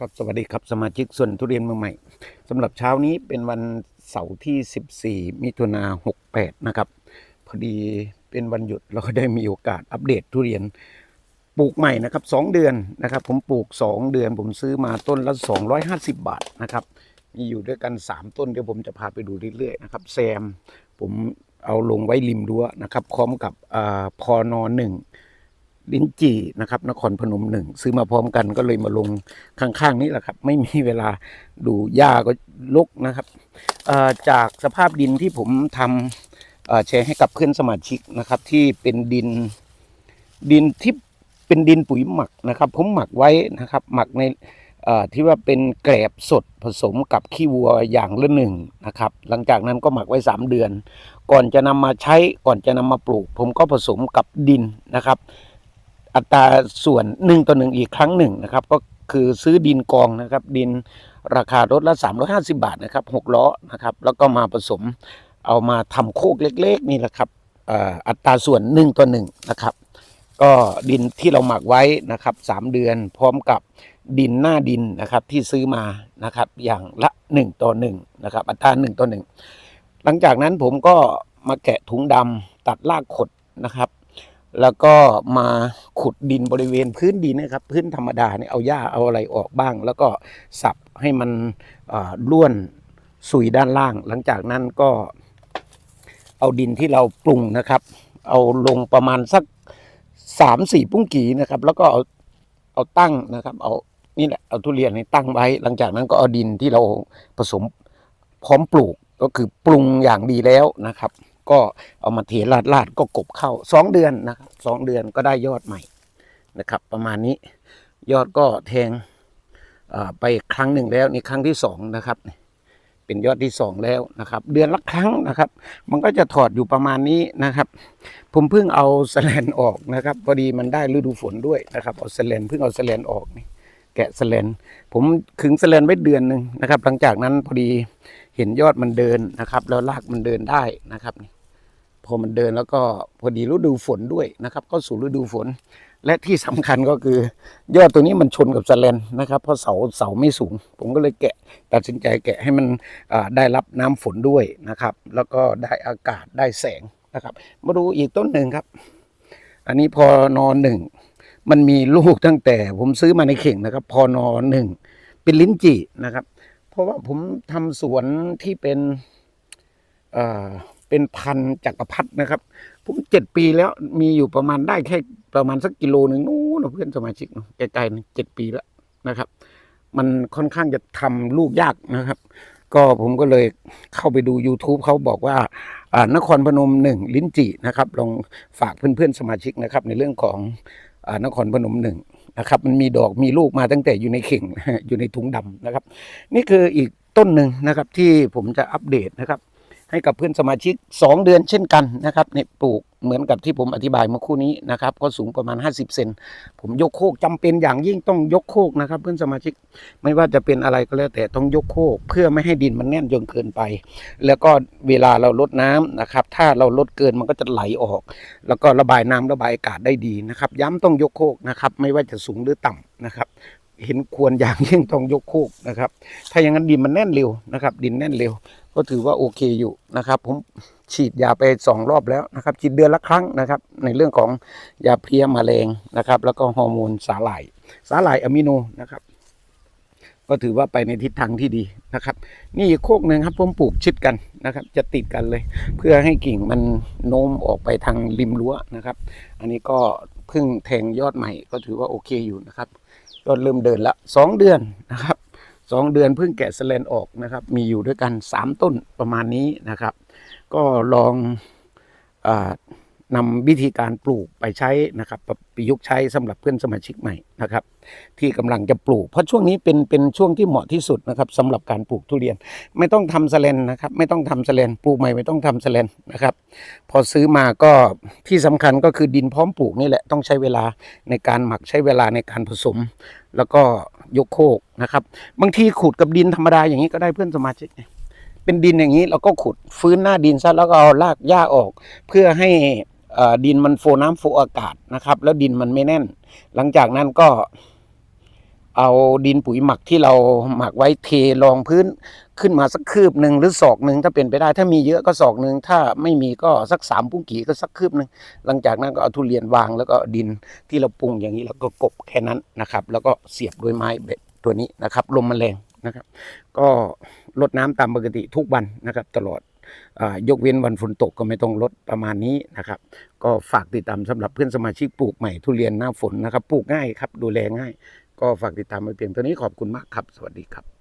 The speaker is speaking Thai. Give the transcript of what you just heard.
ครับสวัสดีครับสมาชิกส่วนทุเรียนเมืองใหม่สำหรับเช้านี้เป็นวันเสาร์ที่ 14 มิถุนา68 นะครับ พอดีเป็นวันหยุดเราก็ได้มีโอกาสอัปเดตทุเรียนปลูกใหม่นะครับ 2 เดือนนะครับ ผมปลูก 2 เดือน ผมซื้อมาต้นละ 250 บาทนะครับ มีอยู่ด้วยกัน 3 ต้นเดี๋ยวผมจะพาไปดูเรื่อยๆนะครับแซมผมเอาลงไว้ริมรั้วนะครับพร้อมกับอพอนอหนึ่ง ลิ้นจี่นะครับนครพนมหนึ่งซื้อมาพร้อมกันก็เลยมาลงข้างๆนี้แหละครับ ไม่มีเวลาดูหญ้าก็ลกนะครับจากสภาพดินที่ผมทำแชร์ให้กับเพื่อนสมาชิกนะครับ ที่เป็นดินดินที่เป็นดินปุ๋ยหมักนะครับ ผมหมักไว้นะครับ หมักในที่ว่าเป็นแกลบสดผสมกับขี้วัวอย่างละหนึ่งนะครับ หลังจากนั้นก็หมักไว้ 3 เดือน ก่อนจะนำมาใช้ก่อนจะนำมาปลูก ผมก็ผสมกับดินนะครับ อัตราส่วนหนึ่งต่อหนึ่งอีกครั้งหนึ่งนะครับ ก็คือซื้อดินกองนะครับ ดินราคารถละ 350 บาทนะครับหกล้อนะครับ แล้วก็มาผสมเอามาทำโคกเล็กๆนี่แหละครับอ่ออัตราส่วนหนึ่งต่อหนึ่งนะครับ ก็ดินที่เราหมักไว้นะครับสามเดือนพร้อมกับดินหน้าดินนะครับที่ซื้อมานะครับ อย่างละหนึ่งต่อหนึ่งนะครับ อัตราหนึ่งต่อหนึ่งหลังจากนั้นผมก็มาแกะถุงดำตัดรากขดนะครับ แล้วก็มาขุดดินบริเวณพื้นดินนะครับ พื้นธรรมดาเนี่ยเอาหญ้าเอาอะไรออกบ้าง แล้วก็สับให้มันล้วนสุยด้านล่าง หลังจากนั้นก็เอาดินที่เราปรุงนะครับ เอาลงประมาณสักสามสี่ปุ้งกีนะครับ แล้วก็เอาเอาตั้งนะครับ เอานี่แหละเอาทุเรียนให้ตั้งไว้ หลังจากนั้นก็เอาดินที่เราผสมพร้อมปลูกก็คือปรุงอย่างดีแล้วนะครับ ก็เอามาเทลาดลาดก็กบเข้าสองเดือนนะครับสองเดือนก็ได้ยอดใหม่นะครับ ประมาณนี้ยอดก็แทงเอ่อไปครั้งหนึ่งแล้วนี่ครั้งที่สองนะครับ เป็นยอดที่สองแล้วนะครับ เดือนละครั้งนะครับ มันก็จะถอดอยู่ประมาณนี้นะครับ ผมเพิ่งเอาสแลนออกนะครับพอดีมันได้ฤดูฝนด้วยนะครับเอาสแลนเพิ่งเอาสแลนออกนี่แกะสแลนผมขึงสแลนไว้เดือนหนึ่งนะครับ หลังจากนั้นพอดีเห็นยอดมันเดินนะครับ แล้วรากมันเดินได้นะครับนี่ พอมันเดินแล้วก็พอดีฤดูฝนด้วยนะครับ ก็สู่ฤดูฝน และที่สำคัญก็คือยอดตัวนี้มันชนกับสแลนนะครับเพราะเสาเสาไม่สูง ผมก็เลยแกะตัดสินใจแกะให้มันได้รับน้ำฝนด้วยนะครับ แล้วก็ได้อากาศได้แสงนะครับ มาดูอีกต้นหนึ่งครับ อันนี้พอนอนหนึ่งมันมีลูกตั้งแต่ผมซื้อมาในเข่งนะครับ พอนอหนึ่งเป็นลิ้นจี่นะครับ เพราะว่าผมทำสวนที่เป็นเอ่อ เป็นพันจักรพรรดินะครับผมเจ็ดปีแล้วมีอยู่ประมาณได้แค่ประมาณสักกิโลหนึ่งนู้นนะเพื่อนสมาชิกเนอะไกลๆนะเจ็ดปีแล้วนะครับ มันค่อนข้างจะทำลูกยากนะครับ ก็ผมก็เลยเข้าไปดู YouTube เขาบอกว่าอ่านครพนมหนึ่งลิ้นจีนะครับ ลองฝากเพื่อนๆสมาชิกนะครับ ในเรื่องของอานครพนมหนึ่งนะครับ มันมีดอกมีลูกมาตั้งแต่อยู่ในเข่งอยู่ในถุงดำนะครับ นี่คืออีกต้นหนึ่งนะครับที่ผมจะอัปเดตนะครับ ให้กับเพื่อนสมาชิก 2 เดือนเช่นกันนะครับเนี่ยปลูกเหมือนกับที่ผมอธิบายเมื่อคู่นี้นะครับ ก็สูงประมาณ 50 เซนผมยกโคกจำเป็นอย่างยิ่งต้องยกโคกนะครับ เพื่อนสมาชิกไม่ว่าจะเป็นอะไรก็แล้วแต่ต้องยกโคก เพื่อไม่ให้ดินมันแน่นจนเกินไป แล้วก็เวลาเราลดน้ำนะครับ ถ้าเราลดเกินมันก็จะไหลออก แล้วก็ระบายน้ำระบายอากาศได้ดีนะครับ ย้ำต้องยกโคกนะครับ ไม่ว่าจะสูงหรือต่ำนะครับ เห็นควรอย่างยิ่งต้องยกโคกนะครับ ถ้าอย่างนั้นดินมันแน่นเร็วนะครับ ดินแน่นเร็ว ก็ถือว่าโอเคอยู่นะครับ ผมฉีดยาไปสองรอบแล้วนะครับฉีดเดือนละครั้งนะครับ ในเรื่องของยาเพลี้ยแมลงนะครับ แล้วก็ฮอร์โมนสาหร่าย สาหร่ายอะมิโนนะครับ ก็ถือว่าไปในทิศทางที่ดีนะครับ นี่โคกหนึ่งครับผมปลูกชิดกันนะครับ จะติดกันเลย เพื่อให้กิ่งมันโน้มออกไปทางริมรั้วนะครับ อันนี้ก็เพิ่งแทงยอดใหม่ก็ถือว่าโอเคอยู่นะครับ ก็เริ่มเดินละสองเดือนนะครับสองเดือนเพิ่งแกะสแลนออกนะครับ มีอยู่ด้วยกันสามต้นประมาณนี้นะครับ ก็ลองอา นำวิธีการปลูกไปใช้นะครับประยุกต์ใช้สำหรับเพื่อนสมาชิกใหม่นะครับ ที่กำลังจะปลูก เพราะช่วงนี้เป็นเป็นช่วงที่เหมาะที่สุดนะครับสำหรับการปลูกทุเรียน ไม่ต้องทำสแลนนะครับไม่ต้องทำสแลนปลูกใหม่ไม่ต้องทำสแลนนะครับ พอซื้อมาก็ที่สำคัญก็คือดินพร้อมปลูกนี่แหละต้องใช้เวลาในการหมักใช้เวลาในการผสม แล้วก็ยกโคกนะครับ บางทีขุดกับดินธรรมดาอย่างนี้ก็ได้เพื่อนสมาชิกเป็นดินอย่างนี้เราก็ขุดฟื้นหน้าดินซะแล้วก็เอารากหญ้าออก เพื่อให้ ดินมันโฟน้ำโฟอากาศนะครับ แล้วดินมันไม่แน่น หลังจากนั้นก็เอาดินปุ๋ยหมักที่เราหมักไว้เทรองพื้นขึ้นมาสักคืบหนึ่งหรือศอกหนึ่งถ้าเป็นไปได้ ถ้ามีเยอะก็ศอกหนึ่งถ้าไม่มีก็สักสามปุ้งกี่ก็สักคืบหนึ่งหลังจากนั้นก็เอาทุเรียนวางแล้วก็ดินที่เราปรุงอย่างนี้แล้วก็กบแค่นั้นนะครับ แล้วก็เสียบด้วยไม้แบบตัวนี้นะครับ ลมแมลงนะครับ ก็ลดน้ำตามปกติทุกวันนะครับ ตลอด ยกเว้นวันฝนตกก็ไม่ต้องลดประมาณนี้นะครับ ก็ฝากติดตามสำหรับเพื่อนสมาชิกปลูกใหม่ทุเรียนหน้าฝนนะครับ ปลูกง่ายครับดูแลง่าย ก็ฝากติดตามไปเพียงเท่านี้ขอบคุณมากครับ สวัสดีครับ